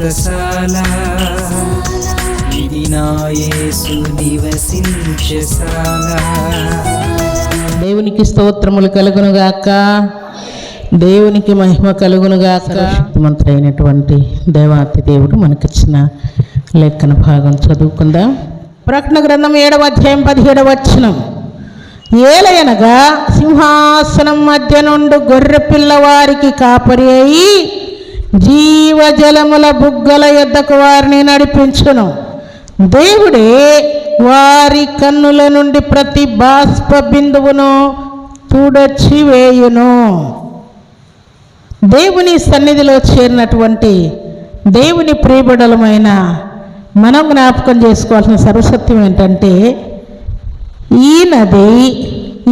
వ్రతశాల ఇది నివసించశాల దేవునికి స్తోత్రములు కలుగునుగాక. దేవునికి మహిమ కలుగునుగాక. శక్తిమంతుడైనటువంటి దేవాతి దేవుడు మనకిచ్చిన లేఖన భాగం చదువుకుందాం. ప్రకటన గ్రంథం ఏడవ అధ్యాయం పదిహేడవ వచనం. ఏలయనగా సింహాసనం మధ్య నుండి గొర్రె పిల్లవారికి కాపరి అయి జీవజలముల బుగ్గల యొద్దకు వారిని నడిపించును. దేవుడే వారి కన్నుల నుండి ప్రతి బాష్ప బిందువును తుడచి వేయును దేవుని సన్నిధిలో చేరినటువంటి దేవుని ప్రియబడలమైన మనం జ్ఞాపకం చేసుకోవాల్సిన సర్వసత్యం ఏంటంటే ఈ నది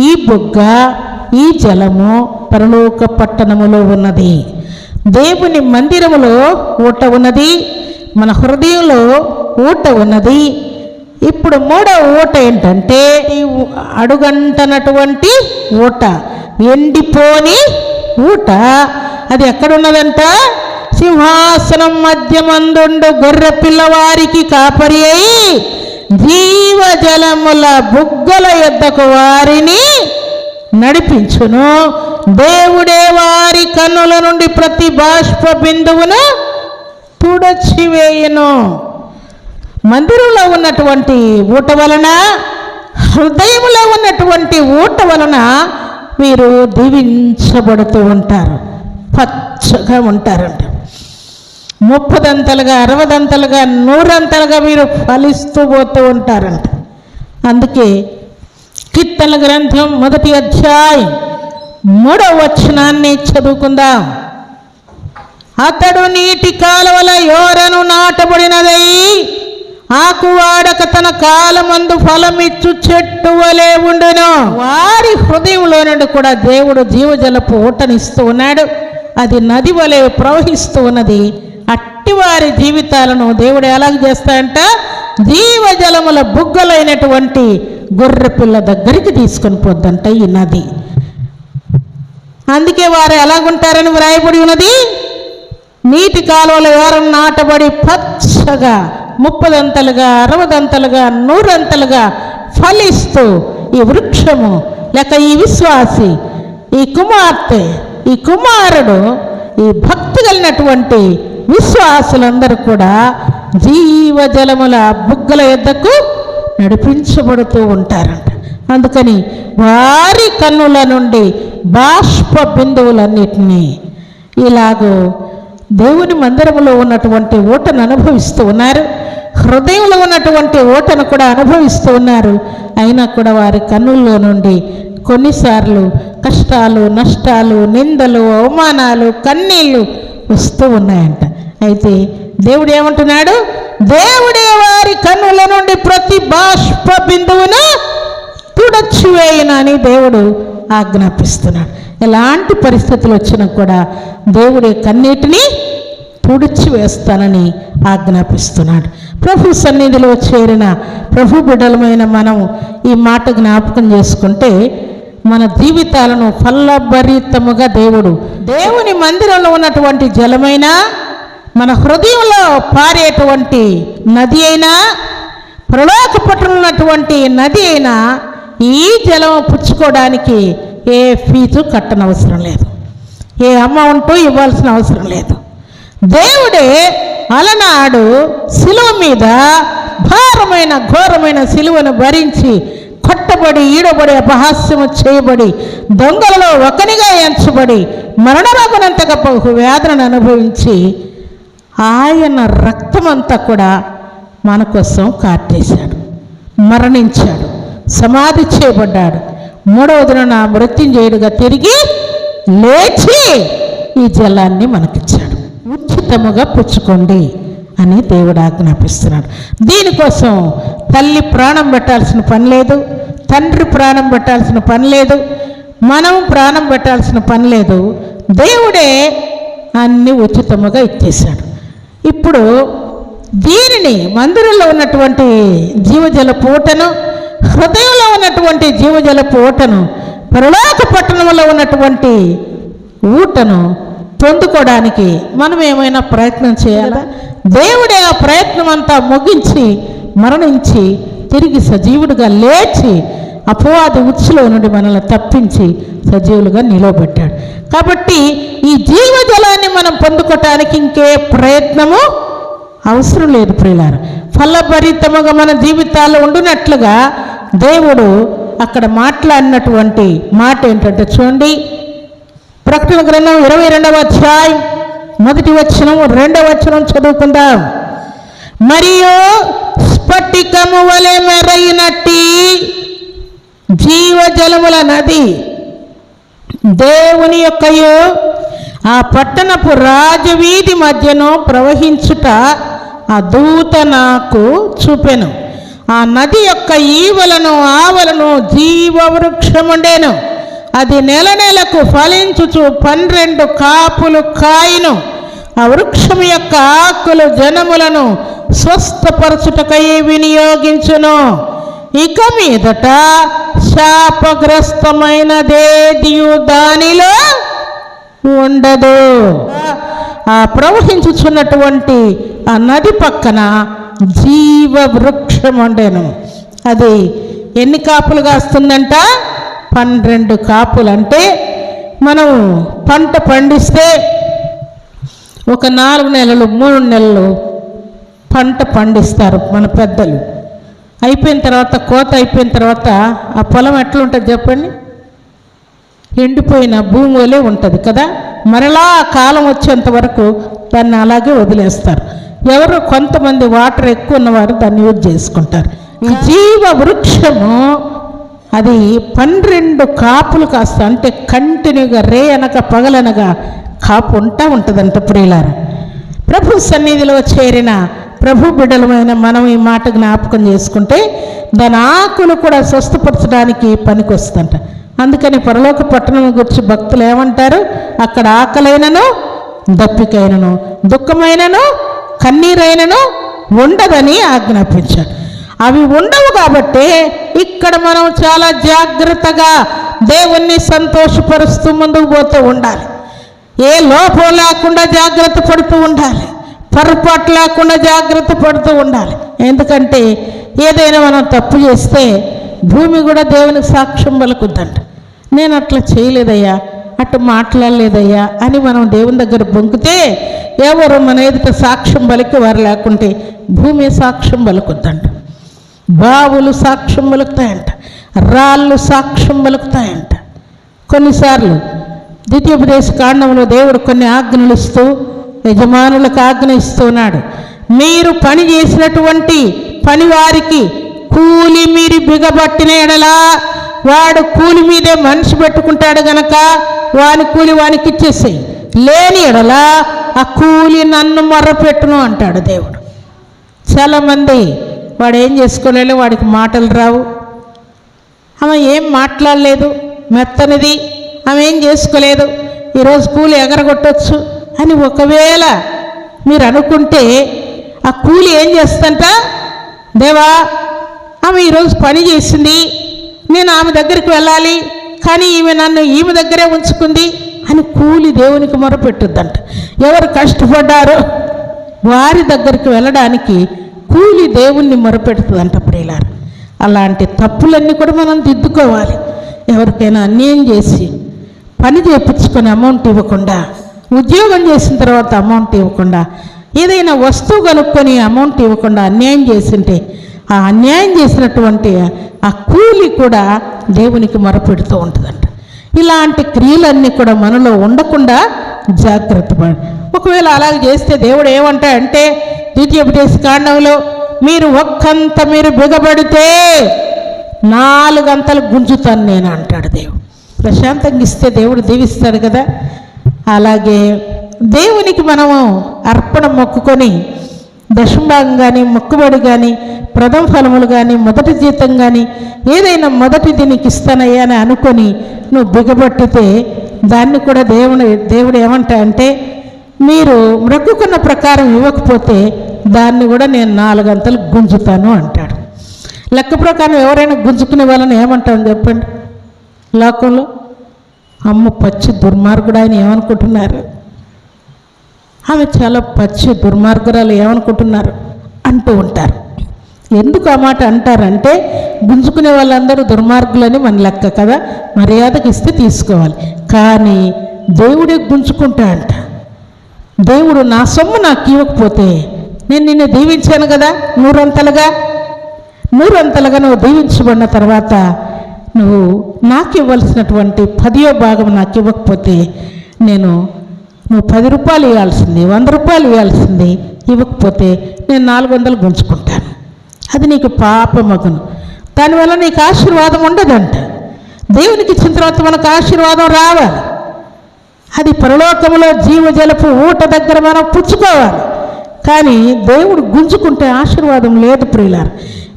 ఈ బుగ్గ ఈ జలము పరలోక పట్టణములో ఉన్నది. దేవుని మందిరములో ఊట ఉన్నది మన హృదయంలో ఊట ఉన్నది. ఇప్పుడు మూడవ ఊట ఏంటంటే ఈ అడుగంటనటువంటి ఊట ఎండిపోని ఊట. అది ఎక్కడున్నదంట? సింహాసనం మధ్యమందుండు గొర్రె పిల్లవారికి కాపరి అయి జీవజలముల బుగ్గల యొద్దకు వారిని నడిపించును. దేవుడే వారి కన్నుల నుండి ప్రతి బాష్ప బిందువును తుడచివేయును. మందిరంలో ఉన్నటువంటి ఊట వలన హృదయంలో ఉన్నటువంటి ఊట వలన వీరు దీవించబడుతూ ఉంటారు. పచ్చగా ఉంటారంట. ముప్పదంతలుగా అరవదంతలుగా నూరంతలుగా వీరు ఫలిస్తూ పోతూ ఉంటారంట. అందుకే కీర్తన గ్రంథం మొదటి అధ్యాయం. మూడవ వచనాన్ని చదువుకుందాం. అతడు నీటి కాలువల యోరను నాటబడినదై ఆకువాడక తన కాలమందు ఫలమిచ్చు చెట్టు వలె ఉండును. వారి హృదయంలో నుండి కూడా దేవుడు జీవజలపు ఊటనిస్తూ ఉన్నాడు. అది నది వలె ప్రవహిస్తూ ఉన్నది. అట్టి వారి జీవితాలను దేవుడు ఎలాగ చేస్తాడంట? జీవజలముల బుగ్గలైనటువంటి గొర్రె పిల్ల దగ్గరికి తీసుకొని పోద్దంట ఈ నది. అందుకే వారు ఎలాగుంటారని వ్రాయబడి ఉన్నది? నీటి కాలువల వారం నాటబడి పచ్చగా ముప్పదంతలుగా అరవదంతలుగా నూరంతలుగా ఫలిస్తూ ఈ వృక్షము లేక ఈ విశ్వాసి ఈ కుమార్తె ఈ కుమారుడు ఈ భక్తి కలిగినటువంటి విశ్వాసులందరూ కూడా జీవజలముల బుగ్గల ఎద్దకు నడిపించబడుతూ ఉంటారంట. అందుకని వారి కన్నుల నుండి బాష్ప బిందువులన్నిటినీ ఇలాగూ దేవుని మందిరంలో ఉన్నటువంటి ఓటను అనుభవిస్తూ ఉన్నారు. హృదయంలో ఉన్నటువంటి ఓటను కూడా అనుభవిస్తూ ఉన్నారు. అయినా కూడా వారి కన్నుల్లో నుండి కొన్నిసార్లు కష్టాలు నష్టాలు నిందలు అవమానాలు కన్నీళ్ళు వస్తూ ఉన్నాయంట. అయితే దేవుడు ఏమంటున్నాడు దేవుడే వారి కన్నుల నుండి ప్రతి బాష్ప బిందువును తుడచివేయనని దేవుడు ఆజ్ఞాపిస్తున్నాడు. ఎలాంటి పరిస్థితులు వచ్చినా కూడా దేవుడి కన్నీటిని తుడిచి వేస్తానని ఆజ్ఞాపిస్తున్నాడు. ప్రభు సన్నిధిలో చేరిన ప్రభు బిడ్డలమైన మనం ఈ మాట జ్ఞాపకం చేసుకుంటే మన జీవితాలను ఫలభరితముగా దేవుడు దేవుని మందిరంలో ఉన్నటువంటి జలమైనా మన హృదయంలో పారేటువంటి నది అయినా ప్రలోక పట్టణంలో నది అయినా ఈ జలం పుచ్చుకోవడానికి ఏ ఫీజు కట్టనవసరం లేదు. ఏ అమౌంట్ ఇవ్వాల్సిన అవసరం లేదు. దేవుడే అలనాడు శిలువ మీద భారమైన ఘోరమైన శిలువను భరించి కొట్టబడి ఈడబడి అపహాస్యము చేయబడి దొంగలలో ఒకనిగా ఎంచబడి మరణరాగునంతగా గొప్ప వేదనను అనుభవించి ఆయన రక్తమంతా కూడా మన కోసం కాటేశాడు మరణించాడు సమాధి చేయబడ్డాడు. మూడవ దిన మృత్యుంజయుడిగా తిరిగి లేచి ఈ జలాన్ని మనకిచ్చాడు. ఉచితముగా పుచ్చుకోండి అని దేవుడు ఆజ్ఞాపిస్తున్నాడు. దీనికోసం తల్లి ప్రాణం పెట్టాల్సిన పని లేదు తండ్రి ప్రాణం పెట్టాల్సిన పని లేదు మనం ప్రాణం పెట్టాల్సిన పని లేదు. దేవుడే అన్ని ఉచితముగా ఇచ్చేశాడు. ఇప్పుడు దీనిని మందిరంలో ఉన్నటువంటి జీవజల పూటను హృదయంలో ఉన్నటువంటి జీవజల పూటను పరలోక పట్టణంలో ఉన్నటువంటి ఊటను పొందుకోవడానికి మనం ఏమైనా ప్రయత్నం చేయాలా? దేవుడే ఆ ప్రయత్నం అంతా ముగించి మరణించి తిరిగి సజీవుడిగా లేచి అపవాది ఉచ్చులో నుండి మనల్ని తప్పించి సజీవులుగా నిలవబెట్టాడు. కాబట్టి ఈ జీవజలాన్ని మనం పొందుకోవటానికి ఇంకే ప్రయత్నము అవసరం లేదు ప్రియులారు. ఫలభరితముగా మన జీవితాల్లో ఉండునట్లుగా దేవుడు అక్కడ మాట్లాడినటువంటి మాట ఏంటంటే చూడండి. ప్రకటన గ్రంథం ఇరవై రెండవ అధ్యాయం మొదటి వచనం రెండవ వచనం చదువుకుందాం. మరియు స్ఫటికము వలె మెరైనట్టి జీవజలముల నది దేవుని యొక్కయు ఆ పట్టణపు రాజవీధి మధ్యను ప్రవహించుట ఆ దూత నాకు చూపెను. ఆ నది యొక్క ఈవలను ఆవలను జీవవృక్షముండేను. అది నెల నెలకు ఫలించుచు పన్నెండు కాపులు కాయను. ఆ వృక్షం యొక్క ఆకులు జనములను స్వస్థపరచుటకై వినియోగించును. ఇక మీదట శాపగ్రస్తమైనదేదియు దానిలో ఉండదు. ఆ ప్రవహించుచున్నటువంటి ఆ నది పక్కన జీవ వృక్షం ఉండేను అది ఎన్ని కాపులు కాస్తుందంట? పన్నెండు కాపులు అంటే మనం పంట పండిస్తే ఒక నాలుగు నెలలు మూడు నెలలు పంట పండిస్తారు మన పెద్దలు. అయిపోయిన తర్వాత కోత అయిపోయిన తర్వాత ఆ పొలం ఎట్లుంటుంది చెప్పండి? ఎండిపోయిన భూమి వలె ఉంటుంది కదా? మరలా ఆ కాలం వచ్చేంత వరకు దాన్ని అలాగే వదిలేస్తారు. ఎవరు కొంతమంది వాటర్ ఎక్కువ ఉన్నవారు దాన్ని యూజ్ చేసుకుంటారు. జీవ వృక్షము అది పన్నెండు కాపులు కాస్త అంటే కంటిన్యూగా రే అనక పగలనగా కాపు ఉంటా ఉంటుందంట ప్రియులారా. ప్రభు సన్నిధిలో చేరిన ప్రభు బిడ్డలమైన మనం ఈ మాట జ్ఞాపకం చేసుకుంటే దాని ఆకులు కూడా స్వస్థపరచడానికి పనికొస్తుందంట. అందుకని పరలోక పట్టణం గురించి భక్తులు ఏమంటారు? అక్కడ ఆకలైనను దప్పికైనను దుఃఖమైనను కన్నీరైనను ఉండదని ఆజ్ఞాపించాడు. అవి ఉండవు కాబట్టి ఇక్కడ మనం చాలా జాగ్రత్తగా దేవుణ్ణి సంతోషపరుస్తూ ముందుకు పోతూ ఉండాలి. ఏ లోపం లేకుండా జాగ్రత్త పడుతూ ఉండాలి. పొరపాటు లేకుండా జాగ్రత్త పడుతూ ఉండాలి. ఎందుకంటే ఏదైనా మనం తప్పు చేస్తే భూమి కూడా దేవునికి సాక్ష్యం పలుకుద్దంట. నేను అట్లా చేయలేదయ్యా అటు మాట్లాడలేదయ్యా అని మనం దేవుని దగ్గర బొంకితే ఎవరు మన ఎదుట సాక్ష్యం పలికి వారు లేకుంటే భూమి సాక్ష్యం పలుకుద్దంట. బావులు సాక్ష్యం పలుకుతాయంట రాళ్ళు సాక్ష్యం పలుకుతాయంట. కొన్నిసార్లు ద్వితీయోపదేశ కాండంలో దేవుడు కొన్ని ఆజ్ఞలు ఇస్తూ యజమానులకు ఆజ్ఞయిస్తున్నాడు మీరు పని చేసినటువంటి పనివారికి కూలి మీరు బిగబట్టిన ఎడలా వాడు కూలి మీదే మనిషి పెట్టుకుంటాడు గనక వాని కూలి వానికి ఇచ్చేసేయి. లేని ఎడలా ఆ కూలి నన్ను మొర్రపెట్టును అంటాడు దేవుడు. చాలామంది వాడు ఏం చేసుకోలేదు వాడికి మాటలు రావు. ఆమె ఏం మాట్లాడలేదు. మెత్తనిది. ఆమె ఏం చేసుకోలేదు. ఈరోజు కూలి ఎగరగొట్టచ్చు. అని ఒకవేళ మీరు అనుకుంటే ఆ కూలి ఏం చేస్తంట దేవా ఆమె ఈరోజు పని చేసింది నేను ఆమె దగ్గరికి వెళ్ళాలి కానీ ఈమె నన్ను ఈమె దగ్గరే ఉంచుకుంది అని కూలి దేవునికి మొరపెట్టుద్దంట. ఎవరు కష్టపడ్డారో వారి దగ్గరికి వెళ్ళడానికి కూలి దేవుణ్ణి మొరపెడుతుందంట ప్రియులారు. అలాంటి తప్పులన్నీ కూడా మనం దిద్దుకోవాలి. ఎవరికైనా అన్యాయం చేసి పని చేయించుకొని అమౌంట్ ఇవ్వకుండా ఉద్యోగం చేసిన తర్వాత అమౌంట్ ఇవ్వకుండా ఏదైనా వస్తువు కనుక్కొని అమౌంట్ ఇవ్వకుండా అన్యాయం చేసింటే ఆ అన్యాయం చేసినటువంటి ఆ కూలి కూడా దేవునికి మొరపెడుతూ ఉంటుందంట. ఇలాంటి క్రియలన్నీ కూడా మనలో ఉండకుండా జాగ్రత్త పడి ఒకవేళ అలాగ చేస్తే దేవుడు ఏమంటాడంటే ద్వితీయోపదేశ కాండంలో మీరు ఒక్కంత మీరు బిగబడితే నాలుగంతలు గుంజుతాను నేను అంటాడు దేవుడు. ప్రశాంతంగా ఇస్తే దేవుడు దీవిస్తాడు కదా. అలాగే దేవునికి మనము అర్పణ మొక్కుకొని దశంభాగం కానీ మొక్కుబడి కానీ ప్రథమ ఫలములు కానీ మొదటి జీతం కానీ ఏదైనా మొదటిది నీకు ఇస్తానయ్యా అని అనుకొని నువ్వు బిగబట్టితే దాన్ని కూడా దేవుని దేవుడు ఏమంటా అంటే మీరు మొక్కుకున్న ప్రకారం ఇవ్వకపోతే దాన్ని కూడా నేను నాలుగంతలు గుంజుతాను అంటాడు. లెక్క ప్రకారం ఎవరైనా గుంజుకునే వాళ్ళని ఏమంటాను చెప్పండి? లోకంలో? అమ్మ పచ్చి దుర్మార్గుడు ఆయన ఏమనుకుంటున్నారు? ఆమె చాలా పచ్చి దుర్మార్గురాలు ఏమనుకుంటున్నారు? అంటూ ఉంటారు. ఎందుకు ఆ మాట అంటారంటే గుంజుకునే వాళ్ళందరూ దుర్మార్గులని మన లెక్క కదా మర్యాదకి ఇస్తే తీసుకోవాలి. కానీ దేవుడే గుంజుకుంటా అంట. దేవుడు నా సొమ్ము నాకు ఇవ్వకపోతే నేను నిన్ను దీవించాను కదా నూరంతలుగా? నూరంతలుగా నువ్వు దీవించబడిన తర్వాత నువ్వు నాకు ఇవ్వాల్సినటువంటి పదియో భాగం నాకు ఇవ్వకపోతే నేను నువ్వు పది రూపాయలు ఇవ్వాల్సింది వంద రూపాయలు ఇవ్వాల్సింది ఇవ్వకపోతే నేను నాలుగు వందలు గుంజుకుంటాను. అది నీకు పాపమగును దానివల్ల నీకు ఆశీర్వాదం ఉండదంట. దేవునికి ఇచ్చిన తర్వాత మనకు ఆశీర్వాదం రావాలి. అది పరలోకంలో జీవజలపు ఊట దగ్గర మనం పుచ్చుకోవాలి. కానీ దేవుడు గుంజుకుంటే ఆశీర్వాదం లేదు ప్రియులారు.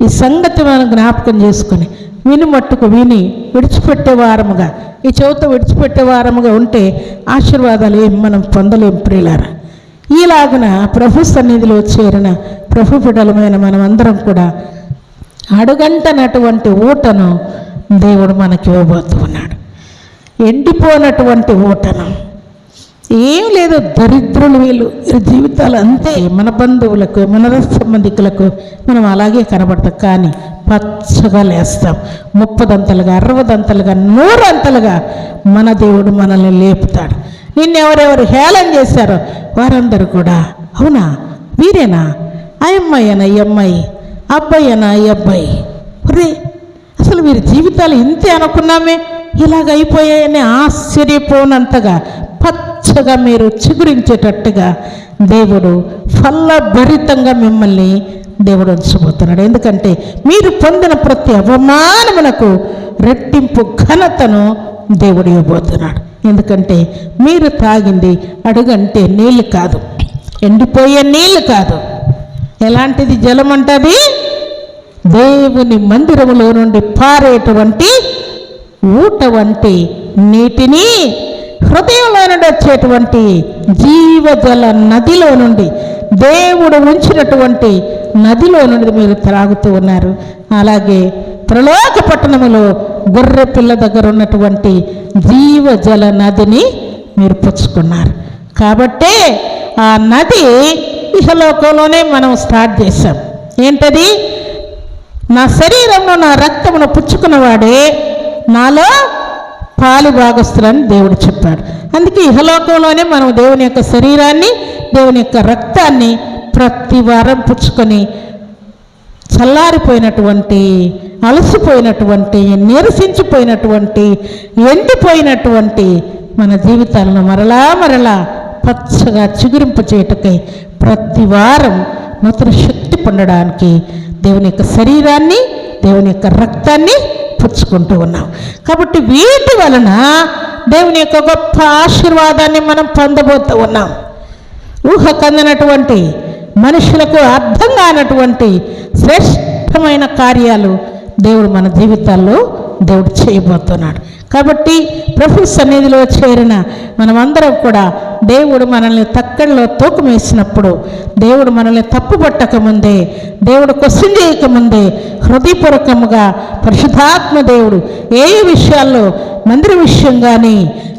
ఈ సంగతి మనం జ్ఞాపకం చేసుకొని విని మట్టుకు విని విడిచిపెట్టే వారముగా ఈ చెవితో విడిచిపెట్టే వారముగా ఉంటే ఆశీర్వాదాలు ఏం మనం పొందలేం ప్రియులారా. ఈలాగున ప్రభు సన్నిధిలో చేరిన ప్రభు బిడలమైన మనమందరం కూడా అడుగంటనటువంటి ఊటను దేవుడు మనకి ఇవ్వబోతూ ఉన్నాడు. ఎండిపోనటువంటి ఊటను ఏం లేదు దరిద్రులు వీళ్ళు. వీళ్ళ జీవితాలు అంతే. మన బంధువులకు మన సంబంధికులకు మనం అలాగే కనబడతాం. కానీ పచ్చగా లేస్తాం. ముప్పదంతలుగా అరవదంతలుగా నూరంతలుగా మన దేవుడు మనల్ని లేపుతాడు. నిన్నెవరెవరు హేళన చేశారో వారందరూ కూడా అవునా? వీరేనా? ఆ అమ్మాయేనా ఈ అమ్మాయి అబ్బాయేనా ఈ అబ్బాయి రే అసలు వీరి జీవితాలు ఇంతే అనుకున్నామే? ఇలాగ అయిపోయాయని ఆశ్చర్యపోనంతగా పచ్చగా మీరు చిగురించేటట్టుగా దేవుడు ఫలభరితంగా మిమ్మల్ని దేవుడు ఉంచబోతున్నాడు. ఎందుకంటే మీరు పొందిన ప్రతి అవమానమునకు రెట్టింపు ఘనతను దేవుడు ఇవ్వబోతున్నాడు. ఎందుకంటే మీరు తాగింది అడుగంటే నీళ్ళు కాదు. ఎండిపోయే నీళ్ళు కాదు. ఎలాంటిది జలం అంటది దేవుని మందిరములో నుండి పారేటువంటి ఊట వంటి నీటిని హృదయంలో నుండి వచ్చేటువంటి జీవజల నదిలో నుండి దేవుడు ఉంచినటువంటి నదిలో నుండి మీరు త్రాగుతూ ఉన్నారు. అలాగే ప్రలోక పట్టణములో గొర్రె పిల్ల దగ్గర ఉన్నటువంటి జీవజల నదిని మీరు పుచ్చుకున్నారు. కాబట్టే ఆ నది ఇహలోకంలోనే మనం స్టార్ట్ చేశాం. ఏంటది? నా శరీరంలో నా రక్తమును పుచ్చుకున్నవాడే నాలో పాలు భాగస్థులని దేవుడు చెప్పాడు. అందుకే ఇహలోకంలోనే మనం దేవుని యొక్క శరీరాన్ని దేవుని యొక్క రక్తాన్ని ప్రతి వారం పుచ్చుకొని చల్లారిపోయినటువంటి అలసిపోయినటువంటి నిరసించిపోయినటువంటి ఎండిపోయినటువంటి మన జీవితాలను మరలా మరలా పచ్చగా చిగురింప చేయటకై ప్రతి వారం నూతన శక్తి పొందడానికి దేవుని యొక్క శరీరాన్ని దేవుని యొక్క రక్తాన్ని పుచ్చుకుంటూ ఉన్నాం. కాబట్టి వీటి వలన దేవుని యొక్క గొప్ప ఆశీర్వాదాన్ని మనం పొందబోతూ ఉన్నాం. ఊహ కందినటువంటి మనుషులకు అర్థం కానటువంటి శ్రేష్టమైన కార్యాలు దేవుడు మన జీవితాల్లో దేవుడు చేయబోతున్నాడు. కాబట్టి ప్రభు సన్నిధిలో చేరిన మనమందరం కూడా దేవుడు మనల్ని తక్కడిలో తూకం వేసినప్పుడు దేవుడు మనల్ని తప్పుపట్టకముందే దేవుడు క్వశ్చన్ చేయకముందే హృదయపూర్వకముగా పరిశుద్ధాత్మ దేవుడు ఏ విషయాల్లో మందిర విషయం కానీ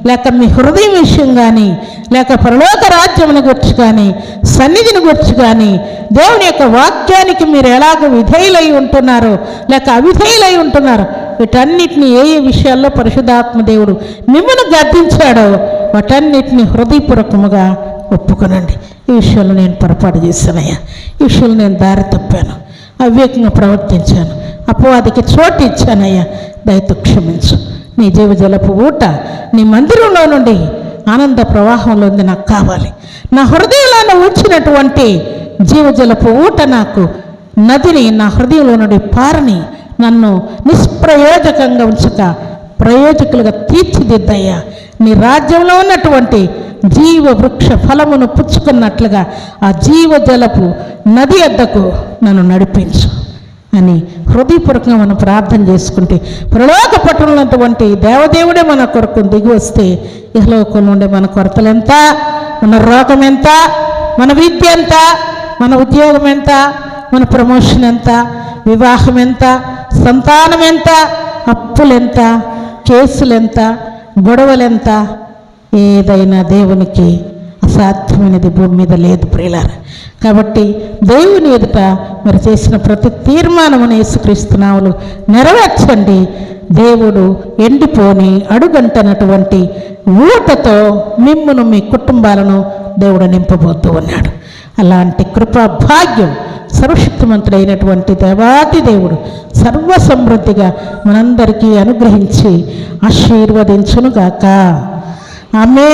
లేక మీ హృదయం విషయం కానీ లేక పరలోక రాజ్యమును గురించి కానీ సన్నిధిని గురించి కానీ దేవుని యొక్క వాక్యానికి మీరు ఎలాగ విధేయులై ఉంటున్నారో లేక అవిధేయులై ఉంటున్నారో వీటన్నిటిని ఏ ఏ విషయాల్లో పరిశుధాత్మ దేవుడు మిమ్మల్ని గద్దించాడో వాటన్నిటిని హృదయపూర్వకముగా ఒప్పుకొనండి. ఈ విషయంలో నేను పొరపాటు చేశానయ్యా. ఈ విషయంలో నేను దారి తప్పాను. అవివేకంగా ప్రవర్తించాను. అపవాదికి చోటు ఇచ్చానయ్యా. దయతో క్షమించు. నీ జీవజలపు ఊట నీ మందిరంలో నుండి ఆనంద ప్రవాహంలో ఉంది నాకు కావాలి. నా హృదయంలో ఉంచినటువంటి జీవజలపు ఊట నాకు నదిని నా హృదయంలో నుండి పారని నన్ను నిష్ప్రయోజకంగా ఉంచక ప్రయోజకులుగా తీర్చిదిద్దయ్యా. నీ రాజ్యంలో ఉన్నటువంటి జీవ వృక్ష ఫలమును పుచ్చుకున్నట్లుగా ఆ జీవజలపు నది అద్దకు నన్ను నడిపించు అని హృదయపూర్వకంగా మనం ప్రార్థన చేసుకుంటే ప్రలోక పట్టణమైనటువంటి దేవదేవుడే మన కొరకు దిగి వస్తే ఇహలోకంలో ఉండే మన కొరతలు ఎంత మన రోగం ఎంత మన విద్య ఎంత మన ఉద్యోగం ఎంత మన ప్రమోషన్ ఎంత వివాహం ఎంత సంతానం ఎంత అప్పులెంత? కేసులెంత? గొడవలెంత? ఏదైనా దేవునికి అసాధ్యమైనది భూమి మీద లేదు ప్రియులారా. కాబట్టి దేవుని ఎదుట మరి చేసిన ప్రతి తీర్మానమును యేసుక్రీస్తునాములు నెరవేర్చండి. దేవుడు ఎండిపోని అడుగంటనటువంటి ఊటతో మిమ్మును మీ కుటుంబాలను దేవుడు నింపబోతూ ఉన్నాడు. అలాంటి కృపా భాగ్యం సర్వశక్తిమంతుడైనటువంటి దేవాతి దేవుడు సర్వ సమృద్ధిగా మనందరికీ అనుగ్రహించి ఆశీర్వదించునుగాక. ఆమె